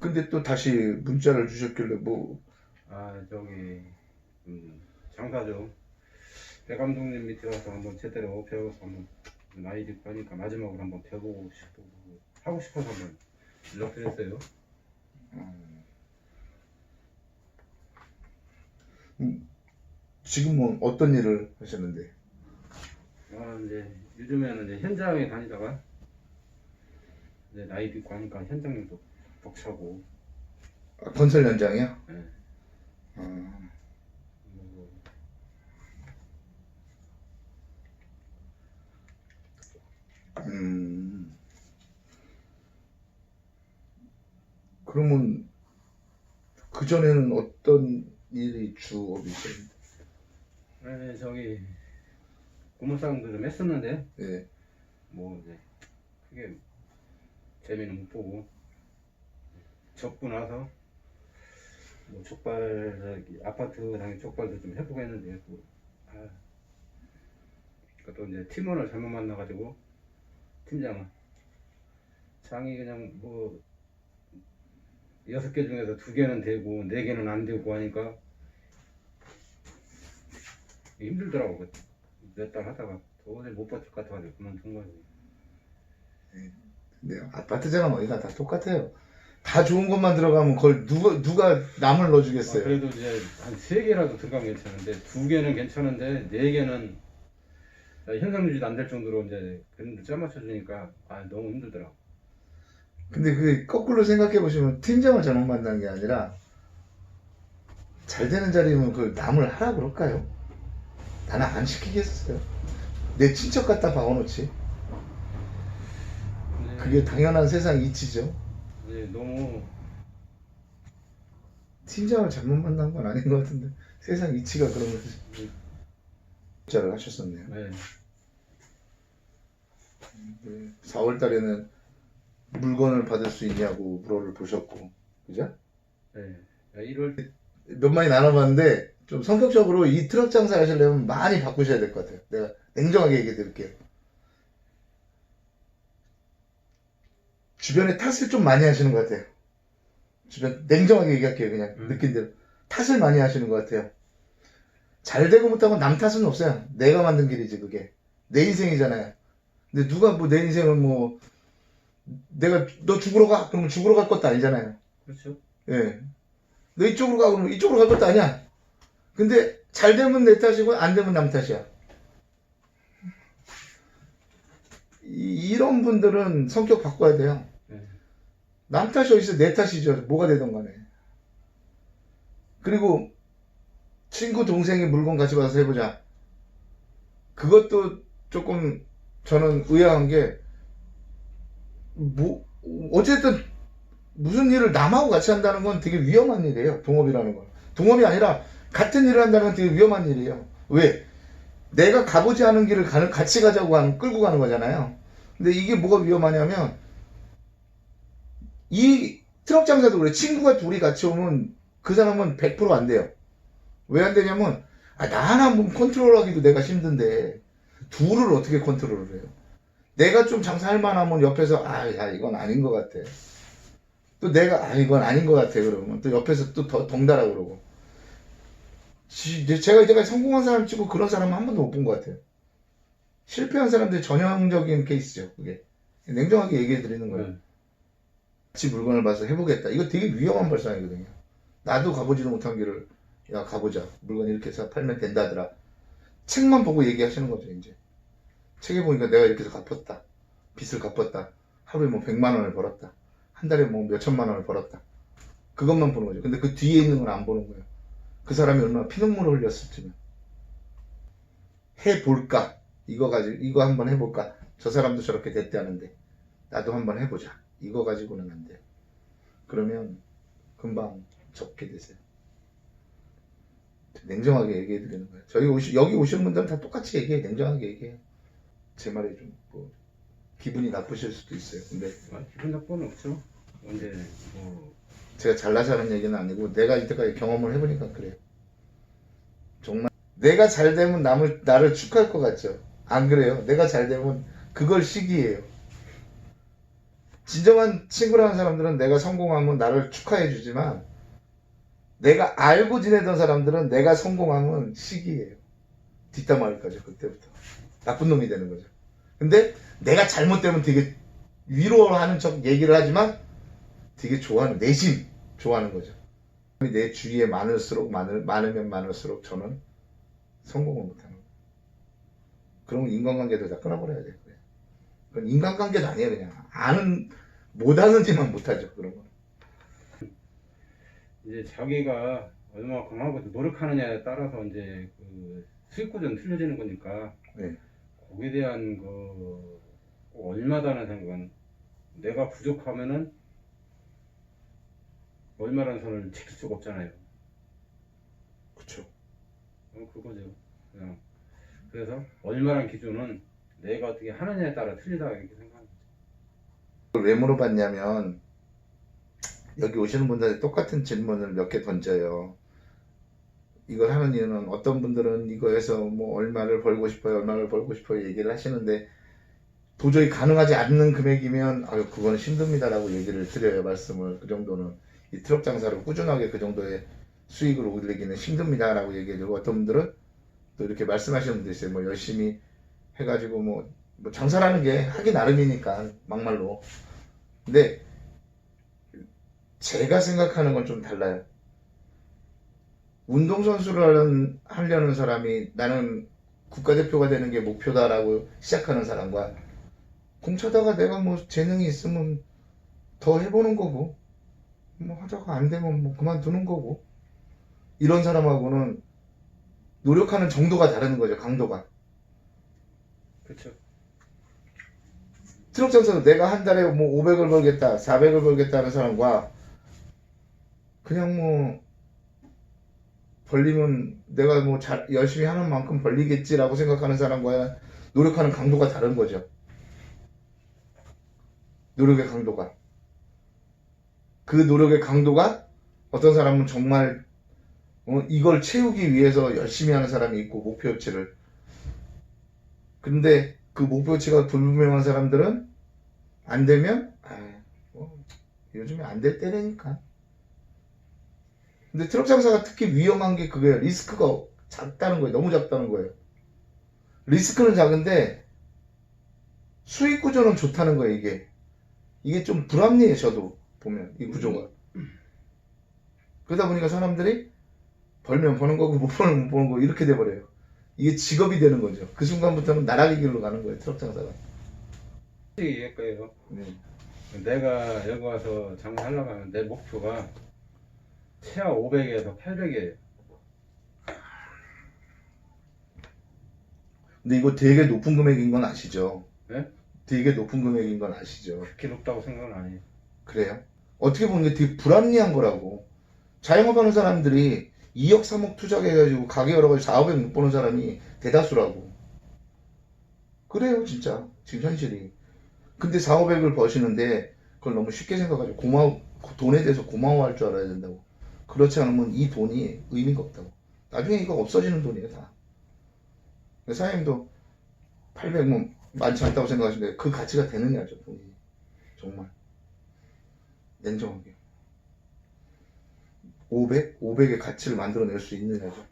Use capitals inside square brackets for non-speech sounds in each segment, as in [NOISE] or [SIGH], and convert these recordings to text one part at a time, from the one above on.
근데 또 다시 문자를 주셨길래 뭐 아 저기 음, 장사 좀 배 감독님 밑에 가서 한번 제대로 배워서 한번 나이 듣고 하니까 마지막으로 한번 배워보고 싶고 하고 싶어서 한번 연락드렸어요. 지금은 어떤 일을 하셨는데? 아 이제 요즘에는 이제 현장에 다니다가 이제 나이 듣고 하니까 현장도 벅차고 아, 건설 현장이요? 예. 아, 뭐 음. 그러면 그 전에는 어떤 일이 주업이셨는데? 네, 저기 고무상도 좀 했었는데 예. 뭐 이제 크게 재미는 못 보고 접고 나서 뭐 족발 아파트 당에 족발도 좀 해보고 했는데 또 아, 그러니까 또 이제 팀원을 잘못 만나가지고 팀장은 장이 그냥 뭐 여섯 개 중에서 두 개는 되고 네 개는 안 되고 하니까 힘들더라고 몇 달 하다가 도저히 못 버틸 것 같아가지고 그만둔 거지. 근데 아파트장은 어디가 다 똑같아요. 다 좋은 것만 들어가면 그걸 누가 누가 남을 넣어주겠어요. 아, 그래도 이제 한 세 개라도 들어가면 괜찮은데 두 개는 괜찮은데 네 개는 현상 유지도 안 될 정도로 이제 그림도 짜맞춰 주니까 아 너무 힘들더라고. 근데 그게 거꾸로 생각해 보시면 팀장을 잘못 만난 게 아니라 잘 되는 자리면 그걸 남을 하라 그럴까요? 나는 안 시키겠어요. 내 친척 갖다 박아놓지. 근데 그게 당연한 세상 이치죠. 이제 너무 팀장을 잘못 만난 건 아닌 것 같은데 세상 이치가 그런 거지. 자를 하셨었네요. 네, 4월 달에는 물건을 받을 수 있냐고 물어를 보셨고, 그죠? 네. 1월 몇 마디 나눠봤는데 좀 성격적으로 이 트럭 장사 하시려면 많이 바꾸셔야 될 것 같아요. 내가 냉정하게 얘기해 드릴게요. 주변에 탓을 좀 많이 하시는 것 같아요. 주변 냉정하게 얘기할게요. 그냥 음. 느낀 대로 탓을 많이 하시는 것 같아요. 잘 되고 못하고 남 탓은 없어요. 내가 만든 길이지 그게 내 인생이잖아요. 근데 누가 뭐 내 인생을 뭐 내가 너 죽으러 가 그러면 죽으러 갈 것도 아니잖아요. 그렇죠. 예. 너 이쪽으로 가 그러면 이쪽으로 갈 것도 아니야. 근데 잘 되면 내 탓이고 안 되면 남 탓이야. 이, 이런 분들은 성격 바꿔야 돼요. 네. 남 탓이 어디서 내 탓이죠. 뭐가 되던 간에. 그리고 친구 동생이 물건 가지고 와서 해보자. 그것도 조금 저는 의아한 게, 뭐, 어쨌든 무슨 일을 남하고 같이 한다는 건 되게 위험한 일이에요. 동업이라는 건. 동업이 아니라 같은 일을 한다는 건 되게 위험한 일이에요. 왜? 내가 가보지 않은 길을 같이 가자고 하는, 끌고 가는 거잖아요. 근데 이게 뭐가 위험하냐면, 이 트럭 장사도 그래. 친구가 둘이 같이 오면 그 사람은 100%안 돼요. 왜 안 되냐면, 아, 나 하나 뭐 컨트롤 하기도 내가 힘든데, 둘을 어떻게 컨트롤을 해요? 내가 좀 장사할 만하면 옆에서, 아, 야, 이건 아닌 것 같아. 또 내가, 아, 이건 아닌 것 같아. 그러면 또 옆에서 또 더 덩달아 그러고. 제가 이제까지 성공한 사람 치고 그런 사람은 한 번도 못 본 것 같아요. 실패한 사람들 전형적인 케이스죠, 그게. 냉정하게 얘기해 드리는 거예요. 네. 같이 물건을 봐서 해보겠다. 이거 되게 위험한 발상이거든요. 나도 가보지도 못한 길을, 야, 가보자. 물건 이렇게 해서 팔면 된다더라. 책만 보고 얘기하시는 거죠, 이제. 책에 보니까 내가 이렇게 해서 갚았다. 빚을 갚았다. 하루에 뭐 100만 원을 벌었다. 한 달에 뭐 몇천만 원을 벌었다. 그것만 보는 거죠. 근데 그 뒤에 있는 건 안 보는 거예요. 그 사람이 얼마나 피눈물을 흘렸을지는. 해볼까? 이거 가지고, 이거 한번 해볼까? 저 사람도 저렇게 됐다는데. 나도 한번 해보자. 이거 가지고는 안 돼요. 그러면 금방 접게 되세요. 냉정하게 얘기해 드리는 거예요. 저희 오시, 여기 오신 분들은 다 똑같이 얘기해. 냉정하게 얘기해. 제 말이 좀, 뭐, 기분이 나쁘실 수도 있어요. 근데 아, 기분 나쁘는 없죠. 언제 뭐 제가 잘나서 하는 얘기는 아니고 내가 이때까지 경험을 해보니까 그래요. 정말 내가 잘 되면 남을 나를 축하할 것 같죠. 안 그래요? 내가 잘 되면 그걸 시기예요. 진정한 친구라는 사람들은 내가 성공하면 나를 축하해 주지만 내가 알고 지내던 사람들은 내가 성공하면 시기예요. 뒷담화일 거죠 그때부터 나쁜 놈이 되는 거죠. 근데 내가 잘못되면 되게 위로하는 척 얘기를 하지만 되게 좋아하는 내심 좋아하는 거죠. 내 주위에 많을수록 많을, 많으면 많을수록 저는 성공을 못하는 거예요. 그러면 인간관계도 다 끊어버려야 돼요. 그건 인간관계도 아니에요 그냥 아는 못하는지만 못하죠 그런 거. 이제 자기가 얼마만큼 하고 노력하느냐에 따라서 이제 그 수익 구조는 틀려지는 거니까 네. 거기에 대한 그 얼마다는 생각은 내가 부족하면은 얼마라는 선을 지킬 수가 없잖아요. 그쵸. 어, 그거죠. 그냥 그래서 얼마란 기준은 내가 어떻게 하느냐에 따라 틀리다 이렇게 생각합니다. 왜 물어봤냐면 여기 오시는 분들한테 똑같은 질문을 몇 개 던져요. 이걸 하는 이유는 어떤 분들은 이거에서 뭐 얼마를 벌고 싶어요, 얼마를 벌고 싶어요 얘기를 하시는데 도저히 가능하지 않는 금액이면 아유 그거는 힘듭니다라고 얘기를 드려요 말씀을. 그 정도는. 이 트럭 장사로 꾸준하게 그 정도의 수익을 올리기는 힘듭니다라고 얘기해주고 어떤 분들은 또 이렇게 말씀하시는 분들 있어요. 뭐 열심히 해가지고 뭐, 뭐 장사라는 게 하기 나름이니까 막말로 근데 제가 생각하는 건 좀 달라요. 운동선수를 하려는, 사람이 나는 국가대표가 되는 게 목표다라고 시작하는 사람과 공차다가 내가 뭐 재능이 있으면 더 해보는 거고 뭐 하다가 안 되면 뭐 그만두는 거고 이런 사람하고는 노력하는 정도가 다른 거죠 강도가 그렇죠. 트럭 장사도 내가 한 달에 뭐 500을 벌겠다, 400을 벌겠다 하는 사람과 그냥 뭐 벌리면 내가 뭐 잘, 열심히 하는 만큼 벌리겠지라고 생각하는 사람과 노력하는 강도가 다른 거죠. 노력의 강도가. 그 노력의 강도가 어떤 사람은 정말 어, 이걸 채우기 위해서 열심히 하는 사람이 있고 목표치를. 근데 그 목표치가 불분명한 사람들은 안 되면 아, 뭐, 요즘에 안 될 때라니까. 근데 트럭 장사가 특히 위험한 게 그거예요. 리스크가 작다는 거예요. 너무 작다는 거예요. 리스크는 작은데 수익 구조는 좋다는 거예요. 이게 이게 좀 불합리해요. 저도 보면 이 구조가. 그러다 보니까 사람들이 벌면 버는 거고 못 버는 거 이렇게 돼 버려요. 이게 직업이 되는 거죠. 그 순간부터는 나락의 길로 가는 거예요. 트럭 장사가. 얘기할 거예요. 네. 내가 여기 와서 장사하려고 하면 내 목표가 최하 500에서 800이에요. 근데 이거 되게 높은 금액인 건 아시죠? 네? 되게 높은 금액인 건 아시죠? 그렇게 높다고 생각은 안 해요. 그래요? 어떻게 보면 이게 되게 불합리한 거라고. 자영업 하는 사람들이 2억, 3억 투자해가지고 가게 열어가지고 4, 500못 버는 사람이 대다수라고. 그래요, 진짜. 지금 현실이. 근데 4, 500을 버시는데 그걸 너무 쉽게 생각하죠. 고마워, 돈에 대해서 고마워할 줄 알아야 된다고. 그렇지 않으면 이 돈이 의미가 없다고. 나중에 이거 없어지는 돈이에요, 다. 사장님도 800만 많지 않다고 생각하시는데 그 가치가 되느냐죠, 돈이. 정말. 냉정하게. 500? 500의 가치를 만들어낼 수 있느냐죠.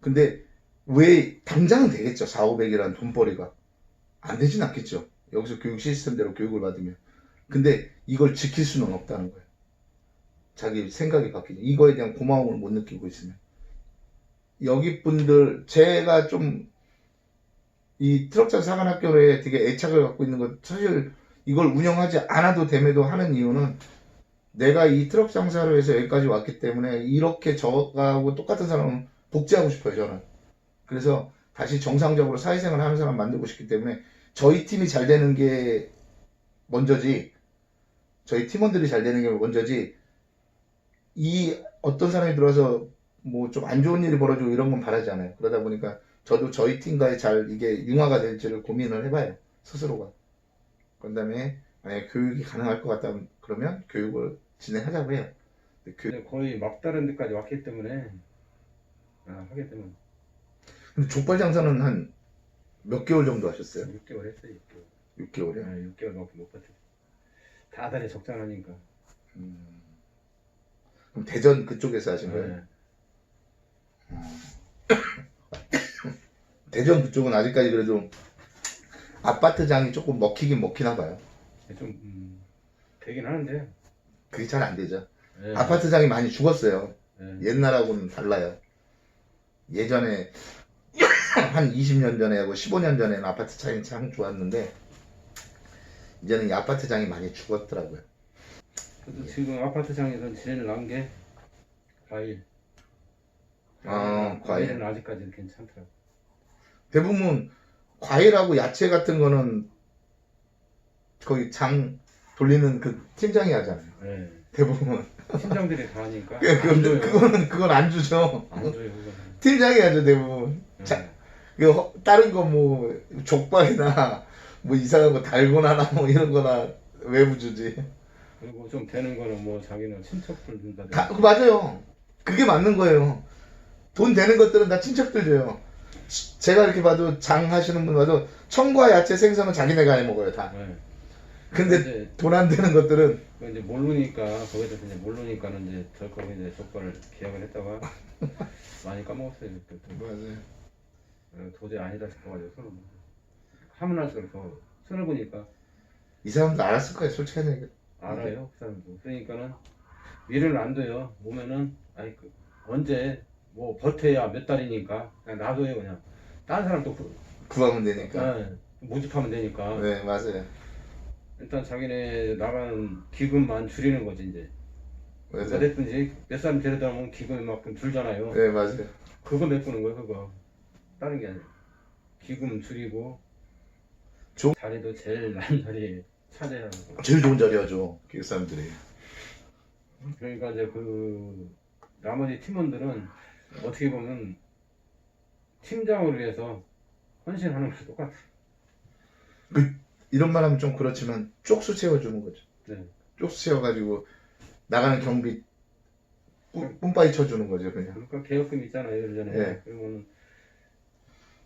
근데 왜 당장은 되겠죠, 4, 500이라는 돈벌이가. 안 되진 않겠죠. 여기서 교육 시스템대로 교육을 받으면. 근데 이걸 지킬 수는 없다는 거예요. 자기 생각이 바뀌죠. 이거에 대한 고마움을 못 느끼고 있으면. 여기 분들, 제가 좀, 이 트럭장 사관학교에 되게 애착을 갖고 있는 건 사실 이걸 운영하지 않아도 됨에도 하는 이유는 내가 이 트럭 장사로 해서 여기까지 왔기 때문에 이렇게 저하고 똑같은 사람은 복제하고 싶어요, 저는. 그래서 다시 정상적으로 사회생활 하는 사람 만들고 싶기 때문에 저희 팀이 잘 되는 게 먼저지, 저희 팀원들이 잘 되는 게 먼저지, 이 어떤 사람이 들어와서 뭐 좀 안 좋은 일이 벌어지고 이런 건 바라지 않아요. 그러다 보니까 저도 저희 팀과의 잘 이게 융화가 될지를 고민을 해봐요. 스스로가. 그 다음에 만약에 교육이 가능할 것 같다 그러면 교육을 진행하자고 해요. 근데 근데 거의 막다른 데까지 왔기 때문에 아, 하게 되면 근데 족발 장사는 한 몇 개월 정도 하셨어요? 6개월 했어요. 6개월. 6개월이요? 아, 6개월 넘게 못 버텼어요. 다달에 적당하니까. 음. 그럼 대전 그쪽에서 하신 거예요? 네. [COUGHS] 대전 그쪽은 아직까지 그래도 아파트 장이 조금 먹히긴 먹히나 봐요. 좀 음, 되긴 하는데. 그게 잘 안 되죠. 예. 아파트장이 많이 죽었어요. 예. 옛날하고는 달라요. 예전에 한 20년 전에하고 15년 전에는 아파트 장이 참 좋았는데 이제는 이 아파트장이 많이 죽었더라고요. 그래도 지금 아파트장에서 제일 나은 게 과일. 아, 과일. 과일은 아직까지는 괜찮더라고. 대부분 과일하고 야채 같은 거는 거의 장 돌리는 그 팀장이 하잖아요. 예. 대부분. 팀장들이 다 하니까. 그, 안 그, 줘요. 그거는 그건 안 주죠. 안 줘요, 그거는. 팀장이 하죠 대부분. 예. 자, 그 허- 다른 거 뭐 족발이나 뭐 이상한 거 달고나나 뭐 이런 거나 외부 주지. 그리고 좀 되는 거는 뭐 자기는 친척들 준다든지. 다, 그 맞아요. 그게 맞는 거예요. 돈 되는 것들은 다 친척들 줘요. 치- 제가 이렇게 봐도 장 하시는 분 봐도 청과 야채 생선은 자기네가 해 먹어요 다. 예. 근데 이제 돈 안 되는 것들은 그 이제 모르니까 거기서 이제 모르니까는 이제 저 거기 이제 족발을 기약을 했다가 [LAUGHS] 많이 까먹었어요 그때. 맞아요. 어, 도저히 아니다 싶어가지고 손을 못- 하면 할수록 더 손을 보니까 이 사람도 알았을 거예요 솔직하게. 알아요 그 사람도 그러니까는 미련을 안 둬요 오면은 아이 그 언제 뭐 버텨야 몇 달이니까 그냥 놔둬요 그냥 다른 사람 또 그- 구하면 되니까. 예, 모집하면 되니까 네 맞아요. 일단 자기네 나가는 기금만 줄이는 거지 이제 맞아요. 어쨌든지 몇 사람 데려다 놓으면 기금만큼 줄잖아요 네 맞아요. 그거 메꾸는 거야 그거 다른 게 아니라 기금 줄이고 조- 자리도 제일 난 자리 차지하는 거 제일 좋은 자리 하죠 기획 사람들이. 그러니까 이제 그 나머지 팀원들은 어떻게 보면 팀장을 위해서 헌신하는 거랑 똑같아 이런 말 하면 좀 그렇지만 쪽수 채워주는 거죠. 네. 쪽수 채워가지고 나가는 경비 뿜- 뿜빠이 쳐주는 거죠 그냥. 그러니까 개혁금 있잖아요 예전에 네. 그러면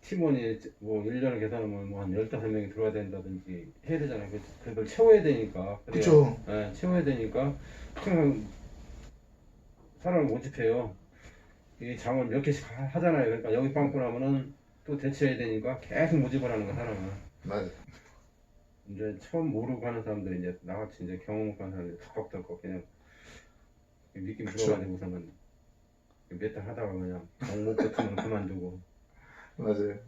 팀원이 뭐 1년을 계산하면 뭐한 15명이 들어와야 된다든지 해야 되잖아요 그- 그걸 채워야 되니까 그쵸. 네, 채워야 되니까 그냥 사람을 모집해요. 이 장을 몇 개씩 하- 하잖아요. 그러니까 여기 빵꾸 나면은 또 대체해야 되니까 계속 모집을 하는 거 사람은. 맞아. 이제 처음 모르고 하는 사람들이 이제 나같이 이제 경험 없고 하는 사람들이 덜컥덜컥 그냥 느낌 그쵸. 들어가지고서는 몇달 하다가 그냥 정못 붙으면 그만두고 맞아요.